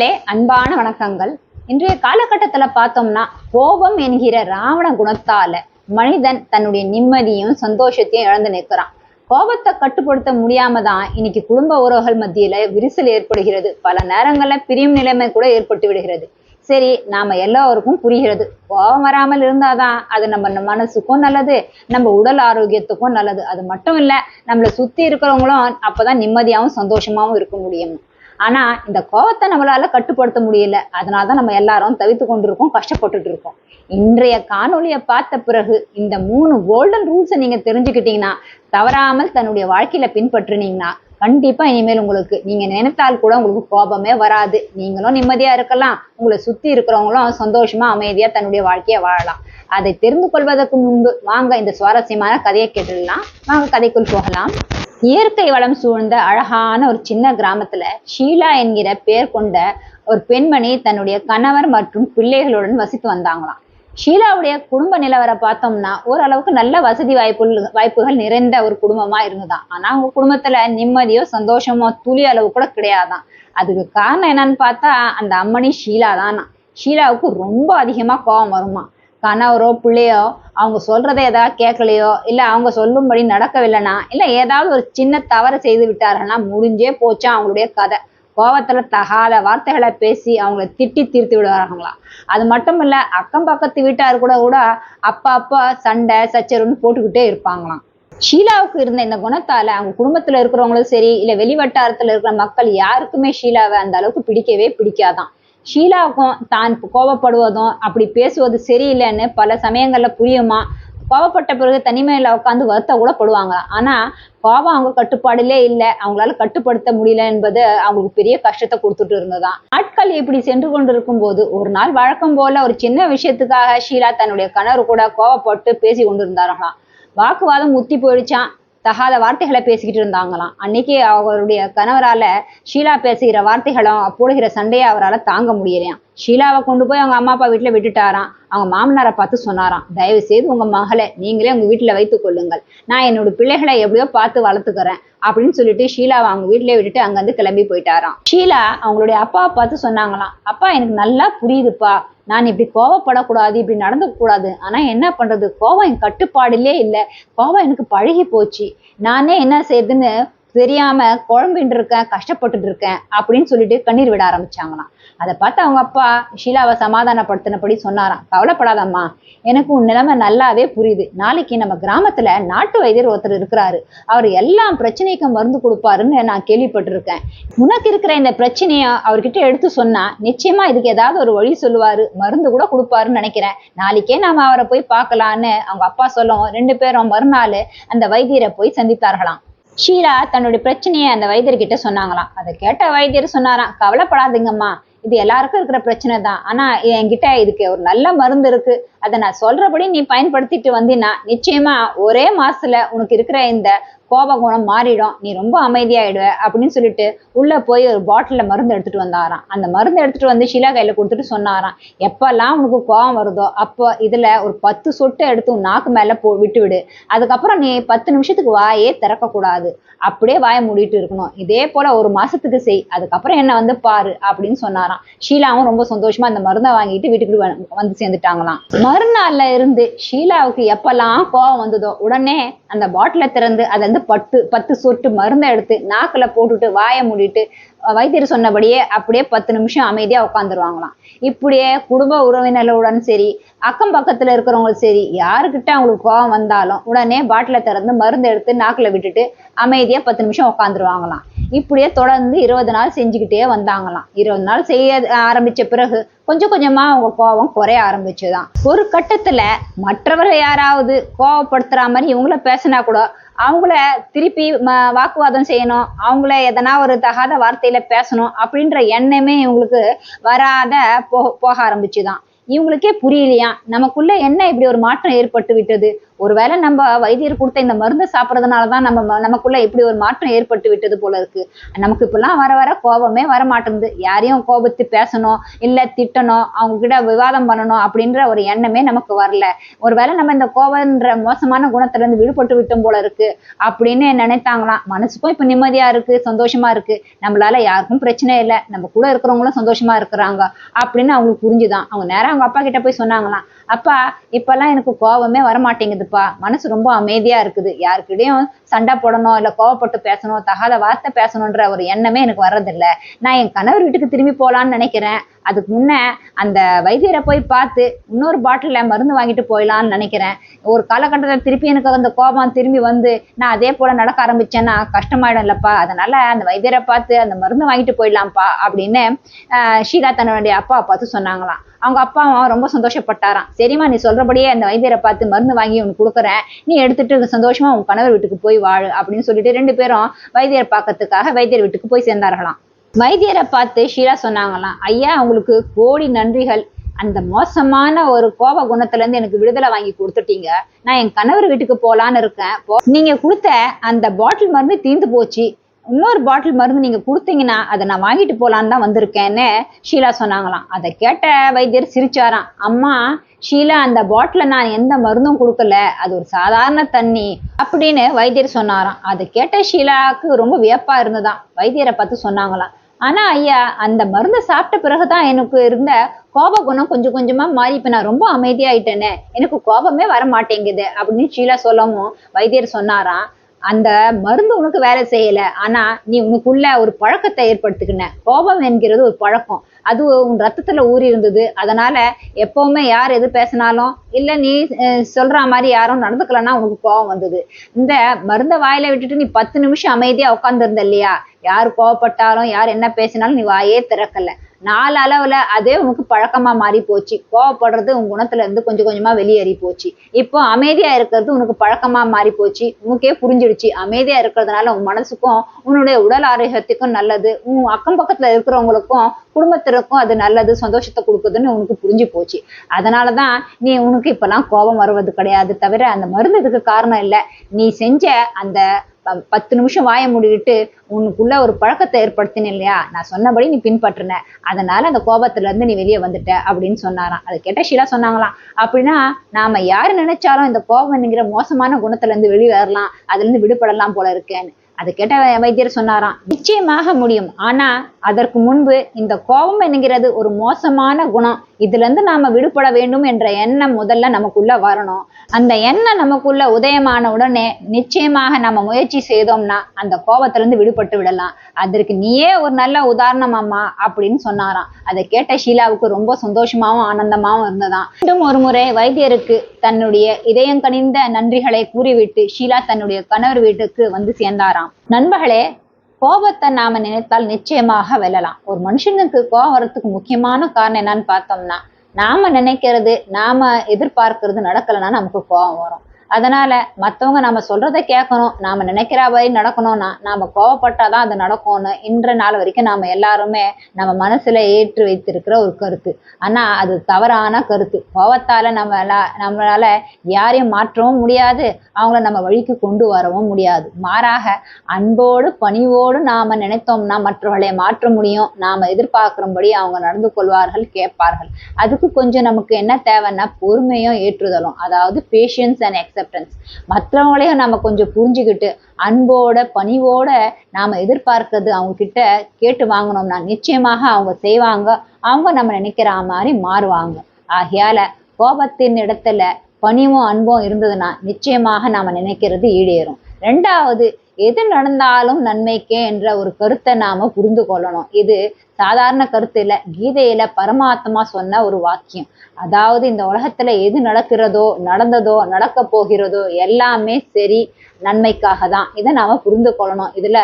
நேயர்களே அன்பான வணக்கங்கள். இன்றைய காலகட்டத்துல பார்த்தோம்னா கோபம் என்கிற ராவண குணத்தால மனிதன் தன்னுடைய நிம்மதியும் சந்தோஷத்தையும் இழந்து நிற்கிறான். கோபத்தை கட்டுப்படுத்த முடியாம தான் இன்னைக்கு குடும்ப உறவுகள் மத்தியில விரிசல் ஏற்படுகிறது. பல நேரங்களில் பிரியும் நிலைமை கூட ஏற்பட்டு விடுகிறது. சரி நாம எல்லோருக்கும் புரிகிறது. கோபம் வராமல் இருந்தாதான் அது நம்ம மனசுக்கும் நல்லது நம்ம உடல் ஆரோக்கியத்துக்கும் நல்லது. அது மட்டும் இல்ல நம்மளை சுத்தி இருக்கிறவங்களும் அப்பதான் நிம்மதியாவும் சந்தோஷமாவும் இருக்க முடியும். ஆனால் இந்த கோபத்தை நம்மளால கட்டுப்படுத்த முடியல. அதனாலதான் நம்ம எல்லாரும் தவித்து கொண்டிருக்கோம் கஷ்டப்பட்டுட்டு இருக்கோம். இன்றைய காணொலியை பார்த்த பிறகு இந்த மூணு கோல்டன் ரூல்ஸை நீங்கள் தெரிஞ்சுக்கிட்டீங்கன்னா தவறாமல் தன்னுடைய வாழ்க்கையில் பின்பற்றினீங்கன்னா கண்டிப்பாக இனிமேல் உங்களுக்கு நீங்கள் நினைத்தால் கூட உங்களுக்கு கோபமே வராது. நீங்களும் நிம்மதியாக இருக்கலாம். உங்களை சுற்றி இருக்கிறவங்களும் சந்தோஷமாக அமைதியாக தன்னுடைய வாழ்க்கையை வாழலாம். அதை தெரிந்து கொள்வதற்கு முன்பு வாங்க இந்த சுவாரஸ்யமான கதையை கேட்டுடலாம். வாங்க கதைக்குள் போகலாம். இயற்கை வளம் சூழ்ந்த அழகான ஒரு சின்ன கிராமத்துல ஷீலா என்கிற பெயர் கொண்ட ஒரு பெண்மணி தன்னுடைய கணவர் மற்றும் பிள்ளைகளுடன் வசித்து வந்தாங்களாம். ஷீலாவுடைய குடும்ப நிலவரை பார்த்தோம்னா ஓரளவுக்கு நல்ல வசதி வாய்ப்புகள் வாய்ப்புகள் நிறைந்த ஒரு குடும்பமா இருந்துதான். ஆனா அவங்க குடும்பத்துல நிம்மதியோ சந்தோஷமோ துளி அளவு கூட கிடையாதான். அதுக்கு காரணம் என்னன்னு பார்த்தா அந்த அம்மணி ஷீலா தானா ஷீலாவுக்கு ரொம்ப அதிகமா கோபம் வருமா கணவரோ பிள்ளையோ அவங்க சொல்றதை ஏதாவது கேட்கலையோ இல்லை அவங்க சொல்லும்படி நடக்கவில்லைனா இல்லை ஏதாவது ஒரு சின்ன தவறு செய்து விட்டார்கள்னா முடிஞ்சே போச்சா அவங்களுடைய கதை. கோவத்தில் தகாத வார்த்தைகளை பேசி அவங்கள திட்டி தீர்த்து விடுவார்களாம் அது மட்டும் இல்லை அக்கம் பக்கத்து வீட்டார் கூட கூட அப்பா அப்பா சண்டை சச்சரவுன்னு போட்டுக்கிட்டே இருப்பாங்களாம். ஷீலாவுக்கு இருந்த இந்த குணத்தால் அவங்க குடும்பத்தில் இருக்கிறவங்களும் சரி இல்லை வெளி வட்டாரத்தில் இருக்கிற மக்கள் யாருக்குமே ஷீலாவை அந்த அளவுக்கு பிடிக்கவே பிடிக்காதான் ஷீலாவுக்கும் தான் கோபப்படுவதும் அப்படி பேசுவது சரியில்லைன்னு பல சமயங்களில் புரியுமா? கோவப்பட்ட பிறகு தனிமையில் உட்காந்து வருத்த கூட படுவாங்க. ஆனால் கோபம் அவங்க கட்டுப்பாடுலே இல்லை. அவங்களால கட்டுப்படுத்த முடியல என்பது அவங்களுக்கு பெரிய கஷ்டத்தை கொடுத்துட்டு இருந்ததான் நாட்கள் இப்படி சென்று கொண்டிருக்கும் போது ஒரு நாள் வழக்கம் போல ஒரு சின்ன விஷயத்துக்காக ஷீலா தன்னுடைய கணவர் கூட கோவப்பட்டு பேசி கொண்டிருந்தார்களாம் வாக்குவாதம் முத்தி போயிடுச்சான் தகாத வார்த்தைகளை பேசிக்கிட்டு இருந்தாங்களாம். அன்னைக்கு அவருடைய கணவரால ஷீலா பேசுகிற வார்த்தைகளும் போடுகிற சண்டையை அவரால் தாங்க முடியலையாம். ஷீலாவை கொண்டு போய் அவங்க அம்மா அப்பா வீட்டில் விட்டுட்டாராம். அவங்க மாமனாரை பார்த்து சொன்னாராம் தயவு செய்து உங்க மகளை நீங்களே உங்க வீட்டில் வைத்துக் கொள்ளுங்கள். நான் என்னோட பிள்ளைகளை எப்படியோ பார்த்து வளர்த்துக்கிறேன். அப்படின்னு சொல்லிட்டு ஷீலாவை அவங்க வீட்டிலே விட்டுட்டு அங்கேருந்து கிளம்பி போயிட்டாராம். ஷீலா அவங்களுடைய அப்பாவை பார்த்து சொன்னாங்களாம். அப்பா எனக்கு நல்லா புரியுதுப்பா. நான் இப்படி கோவப்படக்கூடாது இப்படி நடந்துக்கூடாது ஆனால் என்ன பண்ணுறது கோவம் என் கட்டுப்பாடிலே இல்லை. கோவம் எனக்கு பழகி போச்சு நானே என்ன செய்யறதுன்னு தெரியாம குழம்பின்னு இருக்கேன் கஷ்டப்பட்டுட்டு இருக்கேன் அப்படின்னு சொல்லிட்டு கண்ணீர் விட ஆரம்பிச்சாங்களாம். அதை பார்த்து அவங்க அப்பா ஷீலாவை சமாதானப்படுத்தினபடி சொன்னாராம். கவலைப்படாதம்மா எனக்கு உன் நிலைமை நல்லாவே புரியுது. நாளைக்கு நம்ம கிராமத்துல நாட்டு வைத்தியர் ஒருத்தர் இருக்கிறாரு. அவர் எல்லா பிரச்சனைக்கும் மருந்து கொடுப்பாருன்னு நான் கேள்விப்பட்டிருக்கேன். உனக்கு இருக்கிற இந்த பிரச்சனைய அவர்கிட்ட எடுத்து சொன்னா நிச்சயமா இதுக்கு ஏதாவது ஒரு வழி சொல்லுவாரு. மருந்து கூட கொடுப்பாருன்னு நினைக்கிறேன். நாளைக்கே நாம அவரை போய் பார்க்கலான்னு அவங்க அப்பா சொல்லவும் ரெண்டு பேரும் மறுநாள் அந்த வைத்தியரை போய் சந்தித்தார்களாம். ஷீலா தன்னுடைய பிரச்சனையை அந்த வைத்தியர்கிட்ட சொன்னாங்களாம். அதை கேட்ட வைத்தியர் சொன்னாராம் கவலைப்படாதீங்கம்மா இது எல்லாருக்கும் இருக்கிற பிரச்சனை தான். ஆனா என்கிட்ட இதுக்கு ஒரு நல்ல மருந்து இருக்கு. அதை நான் சொல்றபடி நீ பயன்படுத்திட்டு வந்தீன்னா நிச்சயமா ஒரே மாசத்துல உனக்கு இருக்கிற இந்த கோப குணம் மாறிடும். நீ ரொம்ப அமைதியாயிடுவ அப்படின்னு சொல்லிட்டு உள்ள போய் ஒரு பாட்டில மருந்து எடுத்துட்டு வந்தாராம். அந்த மருந்து எடுத்துட்டு வந்து ஷீலா கையில கொடுத்துட்டு சொன்னாராம் எப்பெல்லாம் உனக்கு கோபம் வருதோ அப்போ இதுல ஒரு பத்து சொட்டு எடுத்து உன் நாக்கு மேல போ விட்டு விடு. அதுக்கப்புறம் நீ பத்து நிமிஷத்துக்கு வாயே திறக்க கூடாது. அப்படியே வாயை மூடிட்டு இருக்கணும். இதே போல ஒரு மாசத்துக்கு செய். அதுக்கப்புறம் என்ன வந்து பாரு அப்படின்னு சொன்னாராம். ஷீலாவும் ரொம்ப சந்தோஷமா அந்த மருந்தை வாங்கிட்டு வீட்டுக்கு வந்து சேர்ந்துட்டாங்களாம். மறுநாள்ல இருந்து ஷீலாவுக்கு எப்பெல்லாம் கோபம் வந்ததோ உடனே அந்த பாட்டில திறந்து அதுல இருந்து பட்டு பத்து சொட்டு மருந்தை எடுத்து நாக்குல போட்டுட்டு வாயை மூடிட்டு வைத்தியர் சொன்னபடியே அப்படியே பத்து நிமிஷம் அமைதியா உட்காந்துருவாங்களாம் இப்படியே குடும்ப உறவினர்களுடன் சரி அக்கம் பக்கத்துல இருக்கிறவங்களும் சரி யாருக்கிட்ட அவங்களுக்கு கோபம் வந்தாலும் உடனே பாட்டில திறந்து மருந்து எடுத்து நாக்குல விட்டுட்டு அமைதியா பத்து நிமிஷம் உட்காந்துருவாங்களாம் இப்படியே தொடர்ந்து இருபது நாள் செஞ்சுக்கிட்டே வந்தாங்களாம். இருபது நாள் செய்ய ஆரம்பிச்ச பிறகு கொஞ்சம் கொஞ்சமா அவங்க கோபம் குறைய ஆரம்பிச்சுதான். ஒரு கட்டத்துல மற்றவர்கள் யாராவது கோவப்படுத்துற மாதிரி இவங்கள பேசினா கூட அவங்கள திருப்பி வாக்குவாதம் செய்யணும். அவங்கள எதனா ஒரு தகாத வார்த்தையில பேசணும் அப்படின்ற எண்ணமே இவங்களுக்கு வராத போ போக ஆரம்பிச்சுதான். இவங்களுக்கே புரியலையா? நமக்குள்ள என்ன இப்படி ஒரு மாற்றம் ஏற்பட்டு விட்டது ஒருவேளை நம்ம வைத்தியர் கொடுத்த இந்த மருந்து சாப்பிட்றதுனால தான் நம்ம நமக்குள்ள இப்படி ஒரு மாற்றம் ஏற்பட்டு விட்டது போல இருக்கு. நமக்கு இப்பெல்லாம் வர வர கோபமே வர மாட்டேங்குது. யாரையும் கோபத்து பேசணும் இல்லை திட்டணும் அவங்க கிட்ட விவாதம் பண்ணணும் அப்படின்ற ஒரு எண்ணமே நமக்கு வரல. ஒருவேளை நம்ம இந்த கோபன்ற மோசமான குணத்திலேருந்து விடுபட்டு விட்டோம் போல இருக்கு அப்படின்னு நினைத்தாங்களாம். மனசுக்கும் இப்போ நிம்மதியா இருக்கு சந்தோஷமா இருக்கு. நம்மளால யாருக்கும் பிரச்சனை இல்லை. நம்ம கூட இருக்கிறவங்களும் சந்தோஷமா இருக்கிறாங்க அப்படின்னு அவங்களுக்கு புரிஞ்சுதான். அவங்க நேரம் அவங்க அப்பா கிட்ட போய் சொன்னாங்களாம். அப்பா இப்பெல்லாம் எனக்கு கோபமே வர மாட்டேங்குதுப்பா மனசு ரொம்ப அமைதியா இருக்குது. யாருக்கிட்டையும் சண்டை போடணும் இல்ல கோவப்பட்டு பேசணும் தகாத வார்த்தை பேசணுன்ற ஒரு எண்ணமே எனக்கு வர்றதில்ல. நான் என் கணவர் வீட்டுக்கு திரும்பி போகலான்னு நினைக்கிறேன். அதுக்கு முன்ன அந்த வைத்தியரை போய் பார்த்து இன்னொரு பாட்டிலில் மருந்து வாங்கிட்டு போயிடலான்னு நினைக்கிறேன். ஒரு காலகட்டத்தில் திருப்பி எனக்கு அந்த கோபம் திரும்பி வந்து நான் அதே போல் நடக்க ஆரம்பிச்சேன்னா கஷ்டமாயிடும் இல்லைப்பா. அதனால் அந்த வைத்தியரை பார்த்து அந்த மருந்து வாங்கிட்டு போயிடலாம்ப்பா அப்படின்னு ஷீலா தன்னுடைய அப்பாவை பார்த்து சொன்னாங்களாம். அவங்க அப்பாவும் ரொம்ப சந்தோஷப்பட்டாராம். சரிம்மா நீ சொல்கிறபடியே அந்த வைத்தியரை பார்த்து மருந்து வாங்கி உனக்கு கொடுக்குறேன். நீ எடுத்துட்டு சந்தோஷமாக உன் கணவர் வீட்டுக்கு போய் வாழு அப்படின்னு சொல்லிட்டு ரெண்டு பேரும் வைத்தியர் பார்க்கறதுக்காக வைத்தியர் வீட்டுக்கு போய் சேர்ந்தார்களாம். வைத்தியரை பார்த்து ஷீலா சொன்னாங்களாம் ஐயா உங்களுக்கு கோடி நன்றிகள். அந்த மோசமான ஒரு கோப குணத்துல இருந்து எனக்கு விடுதலை வாங்கி கொடுத்துட்டீங்க. நான் என் கணவர் வீட்டுக்கு போலான்னு இருக்கேன். நீங்க கொடுத்த அந்த பாட்டில் மருந்து தீர்ந்து போச்சு. இன்னொரு பாட்டில் மருந்து நீங்க கொடுத்தீங்கன்னா அதை நான் வாங்கிட்டு போலான்னு தான் வந்திருக்கேன்னு ஷீலா சொன்னாங்களாம். அதை கேட்ட வைத்தியர் சிரிச்சாராம். அம்மா ஷீலா அந்த பாட்டில நான் எந்த மருந்தும் கொடுக்கல. அது ஒரு சாதாரண தண்ணி அப்படின்னு வைத்தியர் சொன்னாராம். அதை கேட்ட ஷீலாவுக்கு ரொம்ப வியப்பா இருந்ததான் வைத்தியரை பார்த்து சொன்னாங்களாம். ஆனா ஐயா அந்த மருந்தை சாப்பிட்ட பிறகுதான் எனக்கு இருந்த கோப குணம் கொஞ்சம் கொஞ்சமா மாறி. இப்ப நான் ரொம்ப அமைதியாயிட்டேனே. எனக்கு கோபமே வர மாட்டேங்குது அப்படின்னு ஷீலா சொல்லவும் வைத்தியர் சொன்னாராம். அந்த மருந்து உனக்கு வேலை செய்யல. ஆனா நீ உனக்குள்ள ஒரு பழக்கத்தை ஏற்படுத்திக்கின. கோபம் என்கிறது ஒரு பழக்கம். அது உன் ரத்தத்துல ஊறி இருந்தது. அதனால எப்பவுமே யார் எது பேசினாலும் இல்ல நீ சொல்ற மாதிரி யாரும் நடந்துக்கலன்னா உனக்கு கோபம் வந்தது. இந்த மருந்த வாயில விட்டுட்டு நீ பத்து நிமிஷம் அமைதியா உட்காந்துருந்த இல்லையா? யார் கோவப்பட்டாலும் யார் என்ன பேசினாலும் நீ வாயே திறக்கல. நாலு அளவுல அதே உனக்கு பழக்கமா மாறி போச்சு. கோவப்படுறது உன் குணத்துல இருந்து கொஞ்சம் கொஞ்சமா வெளியேறி போச்சு. இப்போ அமைதியா இருக்கிறது உனக்கு பழக்கமா மாறி போச்சு. உனக்கே புரிஞ்சிடுச்சு. அமைதியா இருக்கிறதுனால உன் மனசுக்கும் உன்னுடைய உடல் ஆரோக்கியத்துக்கும் நல்லது. உன் அக்கம் பக்கத்துல இருக்கிறவங்களுக்கும் குடும்பத்திற்கும் அது நல்லது சந்தோஷத்தை கொடுக்குதுன்னு உனக்கு புரிஞ்சு போச்சு. அதனாலதான் நீ உனக்கு இப்பெல்லாம் கோபம் வருவது கிடையாது. தவிர அந்த மருந்து இதுக்கு காரணம் இல்லை. நீ செஞ்ச அந்த பத்து நிமிஷம் வாய மூடிட்டு உனக்குள்ள ஒரு பழக்கத்தை ஏற்படுத்தின இல்லையா? நான் சொன்னபடி நீ பின்பற்றின. அதனால அந்த கோபத்துல இருந்து நீ வெளியே வந்துட்ட அப்படின்னு சொன்னாராம். அது கேட்ட ஷீலா சொன்னாங்களாம். அப்படின்னா நாம யாரு நினைச்சாலும் இந்த கோபம் என்கிற மோசமான குணத்துல இருந்து வெளியே வரலாம் அதுல இருந்து விடுபடலாம் போல இருக்கேன்னு. அது கேட்ட வைத்தியர் சொன்னாராம் நிச்சயமாக முடியும். ஆனா அதற்கு முன்பு இந்த கோபம் என்கிறது ஒரு மோசமான குணம். இதுல இருந்து நாம விடுபட வேண்டும் என்ற எண்ணம் முதல்ல நமக்குள்ள வரணும். அந்த எண்ணம் நமக்குள்ள உதயமான உடனே நிச்சயமாக நம்ம முயற்சி செய்தோம்னா அந்த கோபத்திலிருந்து விடுபட்டு விடலாம். அதற்கு நீயே ஒரு நல்ல உதாரணம் அம்மா அப்படின்னு சொன்னாராம். அதை கேட்ட ஷீலாவுக்கு ரொம்ப சந்தோஷமாவும் ஆனந்தமாவும் இருந்ததாம். மீண்டும் ஒரு முறை வைத்தியருக்கு தன்னுடைய இதயம் கனிந்த நன்றிகளை கூறிவிட்டு ஷீலா தன்னுடைய கணவர் வீட்டுக்கு வந்து சேர்ந்தாராம். நண்பர்களே கோபத்தை நாம நினைத்தால் நிச்சயமாக வெல்லலாம். ஒரு மனுஷனுக்கு கோபம் வர்றதுக்கு முக்கியமான காரணம் என்னன்னு பார்த்தோம்னா நாம நினைக்கிறது நாம எதிர்பார்க்கிறது நடக்கலைன்னா நமக்கு கோபம் வரும். அதனால மற்றவங்க நம்ம சொல்கிறத கேட்கணும் நாம நினைக்கிற மாதிரி நடக்கணும்னா நாம கோவப்பட்டாதான் அது நடக்கும்னு இன்ற நாள் வரைக்கும் நாம எல்லாருமே நம்ம மனசுல ஏற்றி வைத்திருக்கிற ஒரு கருத்து. ஆனா அது தவறான கருத்து. கோவத்தால நம்ம நம்மளால யாரையும் மாற்றவும் முடியாது அவங்கள நம்ம வழிக்கு கொண்டு வரவும் முடியாது. மாறாக அன்போடு பணிவோடு நாம நினைத்தோம்னா மற்றவர்களை மாற்ற முடியும். நாம எதிர்பார்க்கிறபடி அவங்க நடந்து கொள்வார்கள் கேட்பார்கள். அதுக்கு கொஞ்சம் நமக்கு என்ன தேவைன்னா பொறுமையும் ஏற்றுதலும். அதாவது பேஷியன்ஸ் அண்ட் எக்ஸ அக்செப்டன்ஸ் மற்றவங்களையும் நம்ம கொஞ்சம் புரிஞ்சுக்கிட்டு அன்போட பணிவோட நாம எதிர்பார்க்கறது அவங்க கிட்ட கேட்டு வாங்கினோம்னா நிச்சயமாக அவங்க செய்வாங்க. அவங்க நம்ம நினைக்கிற மாதிரி மாறுவாங்க. ஆகையால கோபத்தின் இடத்துல பணிவும் அன்பும் இருந்ததுன்னா நிச்சயமாக நாம நினைக்கிறது ஈடேறும். ரெண்டாவது எது நடந்தாலும் நன்மைக்கே என்ற ஒரு கருத்தை நாம புரிந்து கொள்ளணும். இது சாதாரண கருத்து இல்ல. கீதையில பரமாத்மா சொன்ன ஒரு வாக்கியம். அதாவது இந்த உலகத்துல எது நடக்கிறதோ நடந்ததோ நடக்க போகிறதோ எல்லாமே சரி நன்மைக்காக தான். இதை நாம புரிந்து கொள்ளணும். இதுல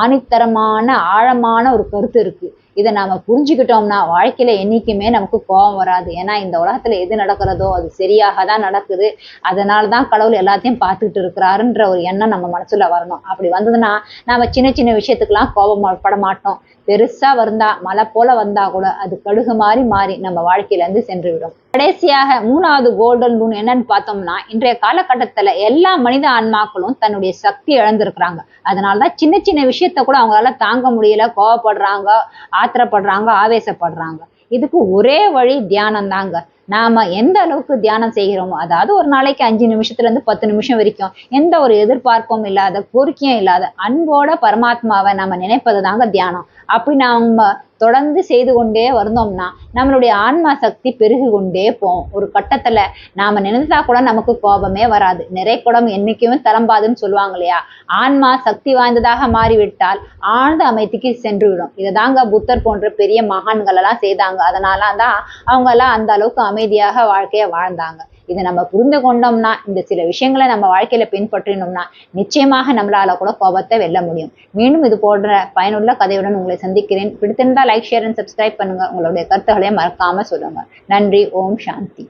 ஆணித்தரமான ஆழமான ஒரு கருத்து இருக்கு. இதை நாம புரிஞ்சுக்கிட்டோம்னா வாழ்க்கையில என்னைக்குமே நமக்கு கோபம் வராது. ஏன்னா இந்த உலகத்துல எது நடக்கிறதோ அது சரியாக தான் நடக்குது. அதனால தான் கடவுள் எல்லாத்தையும் பார்த்துக்கிட்டு இருக்கிறாருன்ற ஒரு எண்ணம் நம்ம மனசுல வரணும். அப்படி வந்ததுன்னா நாம சின்ன சின்ன விஷயத்துக்கெல்லாம் கோபம் பட மாட்டோம். பெருசா வந்தா மலை போல வந்தா கூட அது கடுகு மாதிரி மாறி நம்ம வாழ்க்கையில இருந்து சென்று விடும் கடைசியாக மூணாவது கோல்டன் லூன் என்னன்னு பார்த்தோம்னா இன்றைய காலகட்டத்துல எல்லா மனித ஆன்மாக்களும் தன்னுடைய சக்தி இழந்திருக்கிறாங்க. அதனாலதான் சின்ன சின்ன விஷயத்த கூட அவங்களால தாங்க முடியல. கோவப்படுறாங்க ஆத்திரப்படுறாங்க ஆவேசப்படுறாங்க. இதுக்கு ஒரே வழி தியானம் தாங்க நாம எந்த அளவுக்கு தியானம் செய்கிறோமோ அதாவது ஒரு நாளைக்கு அஞ்சு நிமிஷத்துல இருந்து பத்து நிமிஷம் வரைக்கும் எந்த ஒரு எதிர்பார்ப்பும் இல்லாத கோரிக்கையும் இல்லாத அன்போட பரமாத்மாவை நம்ம நினைப்பது தாங்க தியானம். அப்படி நாம தொடர்ந்து செய்து கொண்டே வந்தோம்னா நம்மளுடைய ஆன்மா சக்தி பெருகி கொண்டே போகும். ஒரு கட்டத்துல நாம நினைத்தா கூட நமக்கு கோபமே வராது. நிறை குடம் என்னைக்குமே தளம்பாதுன்னு சொல்லுவாங்க இல்லையா? ஆன்மா சக்தி வாய்ந்ததாக மாறிவிட்டால் ஆழ்ந்த அமைதிக்கு சென்று விடும் இதை தாங்க புத்தர் போன்ற பெரிய மகான்கள் எல்லாம் செய்தாங்க. அதனால தான் அவங்க எல்லாம் அந்த அளவுக்கு அமைதியாக வாழ்க்கைய வாழ்ந்தாங்க. இதை நம்ம புரிந்து கொண்டோம்னா இந்த சில விஷயங்களை நம்ம வாழ்க்கையில பின்பற்றினோம்னா நிச்சயமாக நம்மளால கூட கோபத்தை வெல்ல முடியும். மீண்டும் இது போன்ற பயனுள்ள கதையுடன் உங்களை சந்திக்கிறேன். பிடித்திருந்தா லைக் ஷேர் அண்ட் சப்ஸ்கிரைப் பண்ணுங்க. உங்களுடைய கருத்துக்களை மறக்காம சொல்லுங்க. நன்றி. ஓம் சாந்தி.